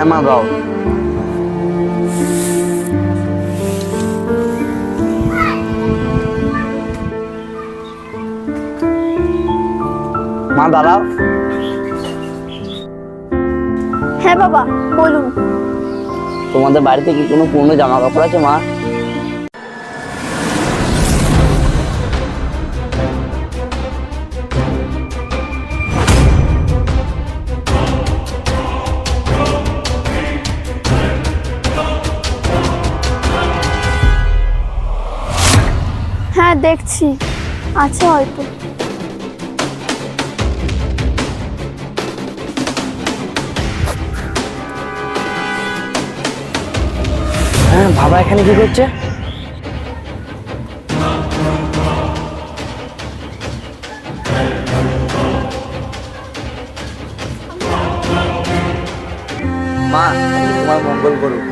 হ্যাঁ মা দাও। মা দাঁড়াও। হ্যাঁ বাবা বলুন। তোমাদের বাড়িতে কি কোনো পুরনো জামা কাপড় আছে মা? হ্যাঁ দেখছি। আছে হয়তো। হ্যাঁ বাবা এখানে কি করছে? মা তোমার মঙ্গল করুক।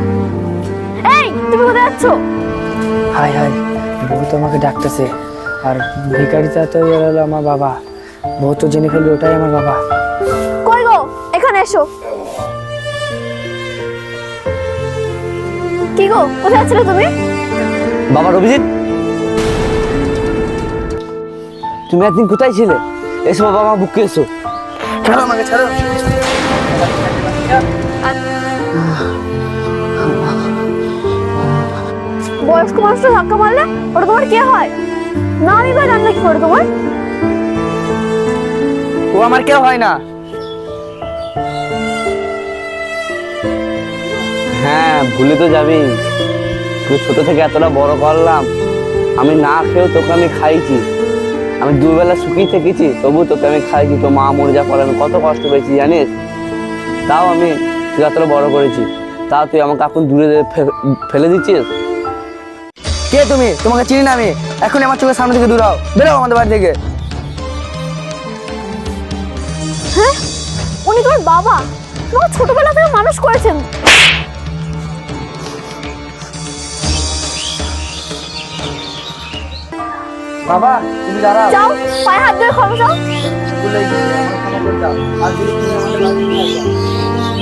এই তুমি কোথায় যাচ্ছ? হাই হাই বউ তো আমাকে ডাকতেছে। আর ভিকারিটা তো হলো আমার বাবা। বউ তো জেনে ফেলবে ওটাই আমার বাবা। কই গো? এখানে এসো। কি গো? কোথায় যাচ্ছিলে তুমি? বাবা রবিজিৎ? তুমি একদিন কোথায় ছিলে? এসো বাবা আমার বুকে এসো। ছাড়ো আমাকে ছাড়ো। বয়স্ক মানুষটা ধাক্কা মারলে ওটা তোমার কে হয়? না আমি বা জানলে কি করে তোমার? ও আমার কেউ হয় না। হ্যাঁ ভুলে তো যাবি। তুই ছোট থেকে এতটা বড় করলাম। আমি না খেয়েও তোকে আমি খাইছি। আমি দুবেলা শুকিয়ে থেকেছি তবু তোকে আমি খাইছি। তো মা মরে যা পরে আমি কত কষ্ট পেয়েছি, জানিস? তাও আমি তুই এতটা বড় করেছি। তাও তুই আমাকে এখন দূরে ফেলে দিচ্ছিস? কে তুমি? তোমাকে চিনি না আমি। এখনই আমার চোখের সামনে থেকে দূর হও। বেরো আমাদের বাড়ি থেকে। হ্যাঁ? উনি তোমার বাবা। তোমাকে ছোটবেলা থেকে মানুষ করেছেন। বাবা তুমি দাঁড়াও। যাও পায়ে হাত ধরে ক্ষমা চাও ভুলে গেছি, ক্ষমা করে দাও। আর যদি তুমি আমাদের বাড়ি নিয়ে আসো।